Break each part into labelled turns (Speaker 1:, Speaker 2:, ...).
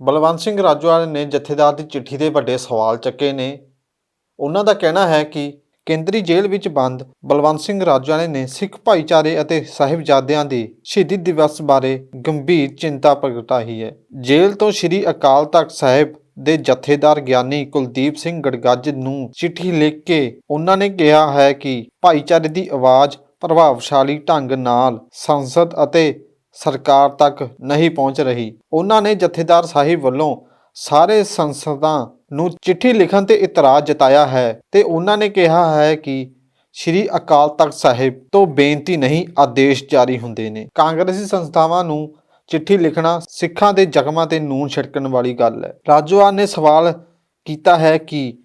Speaker 1: ਬਲਵੰਤ ਸਿੰਘ ਰਾਜੋਆਲ ਨੇ ਜਥੇਦਾਰ ਦੀ ਚਿੱਠੀ ਦੇ ਵੱਡੇ ਸਵਾਲ ਚੱਕੇ ਨੇ। ਉਹਨਾਂ ਦਾ ਕਹਿਣਾ ਹੈ ਕਿ ਕੇਂਦਰੀ ਜੇਲ੍ਹ ਵਿੱਚ ਬੰਦ ਬਲਵੰਤ ਸਿੰਘ ਰਾਜੋਆਲ ਨੇ ਸਿੱਖ ਭਾਈਚਾਰੇ ਅਤੇ ਸਾਹਿਬਜ਼ਾਦਿਆਂ ਦੀ ਸ਼ਹੀਦੀ ਦਿਵਸ ਬਾਰੇ ਗੰਭੀਰ ਚਿੰਤਾ ਪ੍ਰਗਟਾਈ ਹੈ। ਜੇਲ੍ਹ ਤੋਂ ਸ੍ਰੀ ਅਕਾਲ ਤਖਤ ਸਾਹਿਬ ਦੇ ਜਥੇਦਾਰ ਗਿਆਨੀ ਕੁਲਦੀਪ ਸਿੰਘ ਗੜਗੱਜ ਨੂੰ ਚਿੱਠੀ ਲਿਖ ਕੇ ਉਹਨਾਂ ਨੇ ਕਿਹਾ ਹੈ ਕਿ ਭਾਈਚਾਰੇ ਦੀ ਆਵਾਜ਼ ਪ੍ਰਭਾਵਸ਼ਾਲੀ ਢੰਗ ਨਾਲ ਸੰਸਦ ਅਤੇ ਸਰਕਾਰ ਤੱਕ ਨਹੀਂ ਪਹੁੰਚ ਰਹੀ। ਉਹਨਾਂ ਨੇ ਜਥੇਦਾਰ ਸਾਹਿਬ ਵੱਲੋਂ ਸਾਰੇ ਸੰਸਦਾਂ ਨੂੰ ਚਿੱਠੀ ਲਿਖਣ ਤੇ ਇਤਰਾਜ਼ ਜਤਾਇਆ ਹੈ ਤੇ ਉਹਨਾਂ ਨੇ ਕਿਹਾ ਹੈ ਕਿ ਸ਼੍ਰੀ ਅਕਾਲ ਤਖਤ ਸਾਹਿਬ ਤੋਂ ਬੇਨਤੀ ਨਹੀਂ ਆਦੇਸ਼ ਜਾਰੀ ਹੁੰਦੇ ਨੇ। ਕਾਂਗਰਸੀ ਸੰਸਥਾਵਾਂ ਨੂੰ ਚਿੱਠੀ ਲਿਖਣਾ ਸਿੱਖਾਂ ਦੇ ਜ਼ਖਮਾਂ ਤੇ ਨੂਨ ਛਿੜਕਣ ਵਾਲੀ ਗੱਲ ਹੈ। ਰਾਜੋਆਲ ਨੇ ਸਵਾਲ ਕੀਤਾ ਹੈ ਕਿ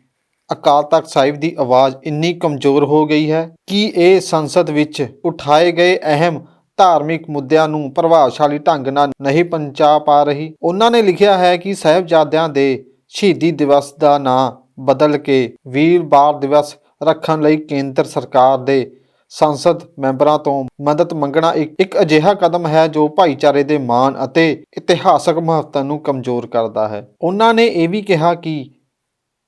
Speaker 1: ਅਕਾਲ ਤਖਤ ਸਾਹਿਬ ਦੀ ਆਵਾਜ਼ ਇੰਨੀ ਕਮਜ਼ੋਰ ਹੋ ਗਈ ਹੈ ਕਿ ਇਹ ਸੰਸਦ ਵਿੱਚ ਉਠਾਏ ਗਏ ਅਹਿਮ ਧਾਰਮਿਕ ਮੁੱਦਿਆਂ ਨੂੰ ਪ੍ਰਭਾਵਸ਼ਾਲੀ ਢੰਗ ਨਾਲ ਨਹੀਂ ਪਹੁੰਚਾ ਪਾ ਰਹੀ। ਉਹਨਾਂ ਨੇ ਲਿਖਿਆ ਹੈ ਕਿ ਸਾਹਿਬਜ਼ਾਦਿਆਂ ਦੇ ਸ਼ਹੀਦੀ ਦਿਵਸ ਦਾ ਨਾਂ ਬਦਲ ਕੇ ਵੀਰ ਬਾਰ ਦਿਵਸ ਰੱਖਣ ਲਈ ਕੇਂਦਰ ਸਰਕਾਰ ਦੇ ਸੰਸਦ ਮੈਂਬਰਾਂ ਤੋਂ ਮਦਦ ਮੰਗਣਾ ਇੱਕ ਇੱਕ ਅਜਿਹਾ ਕਦਮ ਹੈ ਜੋ ਭਾਈਚਾਰੇ ਦੇ ਮਾਣ ਅਤੇ ਇਤਿਹਾਸਕ ਮਹੱਤਤਾ ਨੂੰ ਕਮਜ਼ੋਰ ਕਰਦਾ ਹੈ। ਉਹਨਾਂ ਨੇ ਇਹ ਵੀ ਕਿਹਾ ਕਿ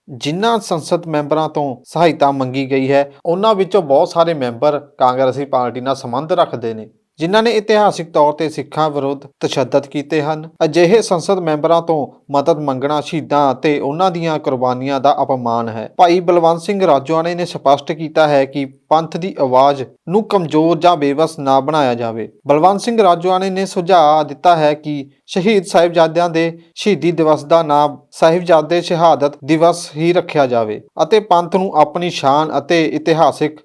Speaker 1: ਜਿਨ੍ਹਾਂ ਸੰਸਦ ਮੈਂਬਰਾਂ ਤੋਂ ਸਹਾਇਤਾ ਮੰਗੀ ਗਈ ਹੈ, ਉਹਨਾਂ ਵਿੱਚੋਂ ਬਹੁਤ ਸਾਰੇ ਮੈਂਬਰ ਕਾਂਗਰਸੀ ਪਾਰਟੀ ਨਾਲ ਸੰਬੰਧ ਰੱਖਦੇ ਨੇ। ਜਿਨ੍ਹਾਂ ਨੇ ਇਤਿਹਾਸਿਕ ਤੌਰ ਤੇ ਸਿੱਖਾਂ ਵਿਰੁੱਧ ਤਸ਼ੱਦਦ ਕੀਤੇ ਹਨ। ਅਜਿਹੇ ਸੰਸਦ ਮੈਂਬਰਾਂ ਤੋਂ ਮਦਦ ਮੰਗਣਾ ਸ਼ਹੀਦਾਂ ਅਤੇ ਉਹਨਾਂ ਦੀਆਂ ਕੁਰਬਾਨੀਆਂ ਦਾ ਅਪਮਾਨ ਹੈ। ਭਾਈ ਬਲਵੰਤ ਸਿੰਘ ਰਾਜੋਆਣੇ ਨੇ ਸਪਸ਼ਟ ਕੀਤਾ ਹੈ ਕਿ ਪੰਥ ਦੀ ਆਵਾਜ਼ ਨੂੰ ਕਮਜ਼ੋਰ ਜਾਂ ਬੇਵਸ ਨਾ ਬਣਾਇਆ ਜਾਵੇ। ਬਲਵੰਤ ਸਿੰਘ ਰਾਜੋਆਣੇ ਨੇ ਸੁਝਾਅ ਦਿੱਤਾ ਹੈ ਕਿ ਸ਼ਹੀਦ ਸਾਹਿਬਜ਼ਾਦਿਆਂ ਦੇ ਸ਼ਹੀਦੀ ਦਿਵਸ ਦਾ ਨਾਮ ਸਾਹਿਬਜ਼ਾਦੇ ਸ਼ਹਾਦਤ ਦਿਵਸ ਹੀ ਰੱਖਿਆ ਜਾਵੇ ਅਤੇ ਪੰਥ ਨੂੰ ਆਪਣੀ ਸ਼ਾਨ ਅਤੇ ਇਤਿਹਾਸਿਕ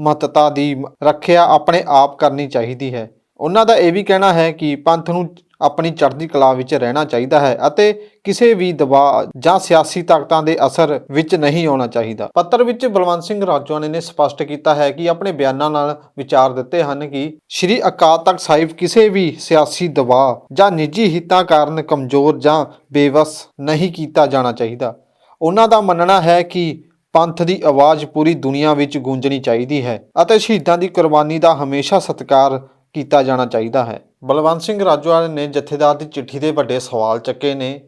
Speaker 1: ਮਹੱਤਤਾ ਦੀ ਰੱਖਿਆ ਆਪਣੇ ਆਪ ਕਰਨੀ ਚਾਹੀਦੀ ਹੈ। ਉਹਨਾਂ ਦਾ ਇਹ ਵੀ ਕਹਿਣਾ ਹੈ ਕਿ ਪੰਥ ਨੂੰ ਆਪਣੀ ਚੜ੍ਹਦੀ ਕਲਾ ਵਿੱਚ ਰਹਿਣਾ ਚਾਹੀਦਾ ਹੈ ਅਤੇ ਕਿਸੇ ਵੀ ਦਬਾਅ ਜਾਂ ਸਿਆਸੀ ਤਾਕਤਾਂ ਦੇ ਅਸਰ ਵਿੱਚ ਨਹੀਂ ਆਉਣਾ ਚਾਹੀਦਾ। ਪੱਤਰ ਵਿੱਚ ਬਲਵੰਤ ਸਿੰਘ ਰਾਜੋਆਣੇ ਨੇ ਸਪਸ਼ਟ ਕੀਤਾ ਹੈ ਕਿ ਆਪਣੇ ਬਿਆਨਾਂ ਨਾਲ ਵਿਚਾਰ ਦਿੱਤੇ ਹਨ ਕਿ ਸ਼੍ਰੀ ਅਕਾਲ ਤਖਤ ਸਾਹਿਬ ਕਿਸੇ ਵੀ ਸਿਆਸੀ ਦਬਾਅ ਜਾਂ ਨਿੱਜੀ ਹਿੱਤਾਂ ਕਾਰਨ ਕਮਜ਼ੋਰ ਜਾਂ ਬੇਵਸ ਨਹੀਂ ਕੀਤਾ ਜਾਣਾ ਚਾਹੀਦਾ। ਉਹਨਾਂ ਦਾ ਮੰਨਣਾ ਹੈ ਕਿ ਪੰਥ ਦੀ ਆਵਾਜ਼ ਪੂਰੀ ਦੁਨੀਆ ਵਿੱਚ ਗੂੰਜਣੀ ਚਾਹੀਦੀ ਹੈ ਅਤੇ ਸ਼ਹੀਦਾਂ ਦੀ ਕੁਰਬਾਨੀ ਦਾ ਹਮੇਸ਼ਾ ਸਤਿਕਾਰ ਕੀਤਾ ਜਾਣਾ ਚਾਹੀਦਾ ਹੈ। ਬਲਵੰਤ ਸਿੰਘ ਰਾਜੋਆਲ ਨੇ ਜਥੇਦਾਰ ਦੀ ਚਿੱਠੀ ਦੇ ਵੱਡੇ ਸਵਾਲ ਚੱਕੇ ਨੇ।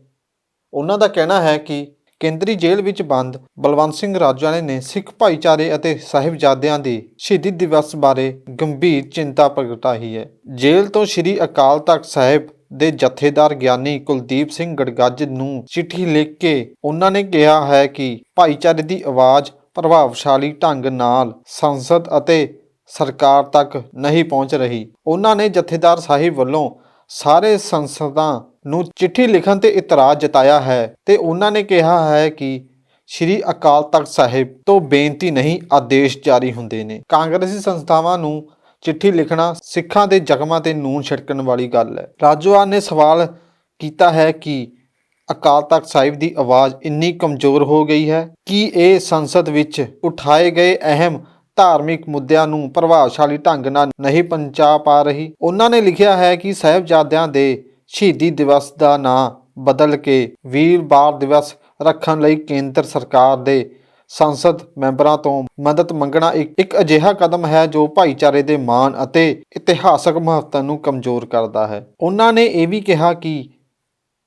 Speaker 1: ਉਹਨਾਂ ਦਾ ਕਹਿਣਾ ਹੈ ਕਿ ਕੇਂਦਰੀ ਜੇਲ੍ਹ ਵਿੱਚ ਬੰਦ ਬਲਵੰਤ ਸਿੰਘ ਰਾਜੋਆਲ ਨੇ ਸਿੱਖ ਭਾਈਚਾਰੇ ਅਤੇ ਸਾਹਿਬਜ਼ਾਦਿਆਂ ਦੇ ਸ਼ਹੀਦੀ ਦਿਵਸ ਬਾਰੇ ਗੰਭੀਰ ਚਿੰਤਾ ਪ੍ਰਗਟਾਈ ਹੈ। ਜੇਲ੍ਹ ਤੋਂ ਸ੍ਰੀ ਅਕਾਲ ਤਖਤ ਸਾਹਿਬ ਦੇ ਜਥੇਦਾਰ ਗਿਆਨੀ ਕੁਲਦੀਪ ਸਿੰਘ ਗੜਗੱਜ ਨੂੰ ਚਿੱਠੀ ਲਿਖ ਕੇ ਉਹਨਾਂ ਨੇ ਕਿਹਾ ਹੈ ਕਿ ਭਾਈਚਾਰੇ ਦੀ ਆਵਾਜ਼ ਪ੍ਰਭਾਵਸ਼ਾਲੀ ਢੰਗ ਨਾਲ ਸੰਸਦ ਅਤੇ ਸਰਕਾਰ ਤੱਕ ਨਹੀਂ ਪਹੁੰਚ ਰਹੀ। ਉਹਨਾਂ ਨੇ ਜਥੇਦਾਰ ਸਾਹਿਬ ਵੱਲੋਂ ਸਾਰੇ ਸੰਸਦਾਂ ਨੂੰ ਚਿੱਠੀ ਲਿਖਣ ਤੇ ਇਤਰਾਜ਼ ਜਤਾਇਆ ਹੈ ਤੇ ਉਹਨਾਂ ਨੇ ਕਿਹਾ ਹੈ ਕਿ ਸ਼੍ਰੀ ਅਕਾਲ ਤਖਤ ਸਾਹਿਬ ਤੋਂ ਬੇਨਤੀ ਨਹੀਂ ਆਦੇਸ਼ ਜਾਰੀ ਹੁੰਦੇ ਨੇ। ਕਾਂਗਰਸੀ ਸੰਸਥਾਵਾਂ ਨੂੰ ਚਿੱਠੀ ਲਿਖਣਾ ਸਿੱਖਾਂ ਦੇ ਜ਼ਖਮਾਂ ਤੇ ਨੂਨ ਛਿੜਕਣ ਵਾਲੀ ਗੱਲ ਹੈ। ਰਾਜੋਆਲ ਨੇ ਸਵਾਲ ਕੀਤਾ ਹੈ ਕਿ ਅਕਾਲ ਤਖਤ ਸਾਹਿਬ ਦੀ ਆਵਾਜ਼ ਇੰਨੀ ਕਮਜ਼ੋਰ ਹੋ ਗਈ ਹੈ ਕਿ ਇਹ ਸੰਸਦ ਵਿੱਚ ਉਠਾਏ ਗਏ ਅਹਿਮ ਧਾਰਮਿਕ ਮੁੱਦਿਆਂ ਨੂੰ ਪ੍ਰਭਾਵਸ਼ਾਲੀ ਢੰਗ ਨਾਲ ਨਹੀਂ ਪਹੁੰਚਾ ਪਾ ਰਹੀ। ਉਹਨਾਂ ਨੇ ਲਿਖਿਆ ਹੈ ਕਿ ਸਾਹਿਬਜ਼ਾਦਿਆਂ ਦੇ ਸ਼ਹੀਦੀ ਦਿਵਸ ਦਾ ਨਾਂ ਬਦਲ ਕੇ ਵੀਰਵਾਰ ਦਿਵਸ ਰੱਖਣ ਲਈ ਕੇਂਦਰ ਸਰਕਾਰ ਦੇ ਸੰਸਦ ਮੈਂਬਰਾਂ ਤੋਂ ਮਦਦ ਮੰਗਣਾ ਇੱਕ ਇੱਕ ਅਜਿਹਾ ਕਦਮ ਹੈ ਜੋ ਭਾਈਚਾਰੇ ਦੇ ਮਾਣ ਅਤੇ ਇਤਿਹਾਸਕ ਮਹੱਤਤਾ ਨੂੰ ਕਮਜ਼ੋਰ ਕਰਦਾ ਹੈ। ਉਹਨਾਂ ਨੇ ਇਹ ਵੀ ਕਿਹਾ ਕਿ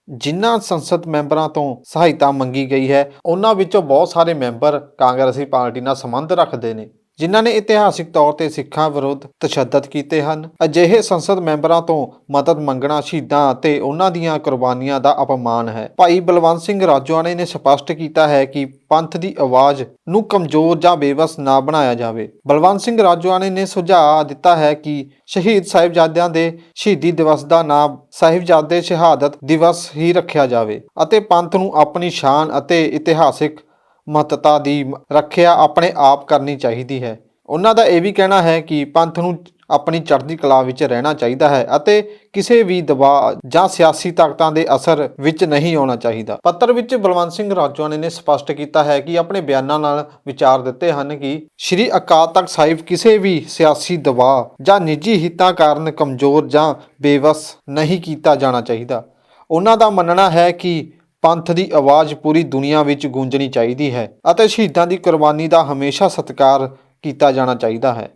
Speaker 1: ਜਿਨ੍ਹਾਂ ਸੰਸਦ ਮੈਂਬਰਾਂ ਤੋਂ ਸਹਾਇਤਾ ਮੰਗੀ ਗਈ ਹੈ, ਉਹਨਾਂ ਵਿੱਚੋਂ ਬਹੁਤ ਸਾਰੇ ਮੈਂਬਰ ਕਾਂਗਰਸੀ ਪਾਰਟੀ ਨਾਲ ਸੰਬੰਧ ਰੱਖਦੇ ਨੇ। ਜਿਨ੍ਹਾਂ ਨੇ ਇਤਿਹਾਸਿਕ ਤੌਰ ਤੇ ਸਿੱਖਾਂ ਵਿਰੁੱਧ ਤਸ਼ੱਦਦ ਕੀਤੇ ਹਨ। ਅਜਿਹੇ ਸੰਸਦ ਮੈਂਬਰਾਂ ਤੋਂ ਮਦਦ ਮੰਗਣਾ ਸ਼ਹੀਦਾਂ ਅਤੇ ਉਹਨਾਂ ਦੀਆਂ ਕੁਰਬਾਨੀਆਂ ਦਾ ਅਪਮਾਨ ਹੈ। ਭਾਈ ਬਲਵੰਤ ਸਿੰਘ ਰਾਜੋਆਣੇ ਨੇ ਸਪਸ਼ਟ ਕੀਤਾ ਹੈ ਕਿ ਪੰਥ ਦੀ ਆਵਾਜ਼ ਨੂੰ ਕਮਜ਼ੋਰ ਜਾਂ ਬੇਵਸ ਨਾ ਬਣਾਇਆ ਜਾਵੇ। ਬਲਵੰਤ ਸਿੰਘ ਰਾਜੋਆਣੇ ਨੇ ਸੁਝਾਅ ਦਿੱਤਾ ਹੈ ਕਿ ਸ਼ਹੀਦ ਸਾਹਿਬਜ਼ਾਦਿਆਂ ਦੇ ਸ਼ਹੀਦੀ ਦਿਵਸ ਦਾ ਨਾਮ ਸਾਹਿਬਜ਼ਾਦੇ ਸ਼ਹਾਦਤ ਦਿਵਸ ਹੀ ਰੱਖਿਆ ਜਾਵੇ ਅਤੇ ਪੰਥ ਨੂੰ ਆਪਣੀ ਸ਼ਾਨ ਅਤੇ ਇਤਿਹਾਸਿਕ ਮਹੱਤਤਾ ਦੀ ਰੱਖਿਆ ਆਪਣੇ ਆਪ ਕਰਨੀ ਚਾਹੀਦੀ ਹੈ। ਉਹਨਾਂ ਦਾ ਇਹ ਵੀ ਕਹਿਣਾ ਹੈ ਕਿ ਪੰਥ ਨੂੰ ਆਪਣੀ ਚੜ੍ਹਦੀ ਕਲਾ ਵਿੱਚ ਰਹਿਣਾ ਚਾਹੀਦਾ ਹੈ ਅਤੇ ਕਿਸੇ ਵੀ ਦਬਾਅ ਜਾਂ ਸਿਆਸੀ ਤਾਕਤਾਂ ਦੇ ਅਸਰ ਵਿੱਚ ਨਹੀਂ ਆਉਣਾ ਚਾਹੀਦਾ। ਪੱਤਰ ਵਿੱਚ ਬਲਵੰਤ ਸਿੰਘ ਰਾਜੋਆਣੇ ਨੇ ਸਪਸ਼ਟ ਕੀਤਾ ਹੈ ਕਿ ਆਪਣੇ ਬਿਆਨਾਂ ਨਾਲ ਵਿਚਾਰ ਦਿੱਤੇ ਹਨ ਕਿ ਸ਼੍ਰੀ ਅਕਾਲ ਤਖਤ ਸਾਹਿਬ ਕਿਸੇ ਵੀ ਸਿਆਸੀ ਦਬਾਅ ਜਾਂ ਨਿੱਜੀ ਹਿੱਤਾਂ ਕਾਰਨ ਕਮਜ਼ੋਰ ਜਾਂ ਬੇਵਸ ਨਹੀਂ ਕੀਤਾ ਜਾਣਾ ਚਾਹੀਦਾ। ਉਹਨਾਂ ਦਾ ਮੰਨਣਾ ਹੈ ਕਿ ਪੰਥ ਦੀ ਆਵਾਜ਼ ਪੂਰੀ ਦੁਨੀਆ ਵਿੱਚ ਗੂੰਜਣੀ ਚਾਹੀਦੀ ਹੈ ਅਤੇ ਸ਼ਹੀਦਾਂ ਦੀ ਕੁਰਬਾਨੀ ਦਾ ਹਮੇਸ਼ਾ ਸਤਿਕਾਰ ਕੀਤਾ ਜਾਣਾ ਚਾਹੀਦਾ ਹੈ।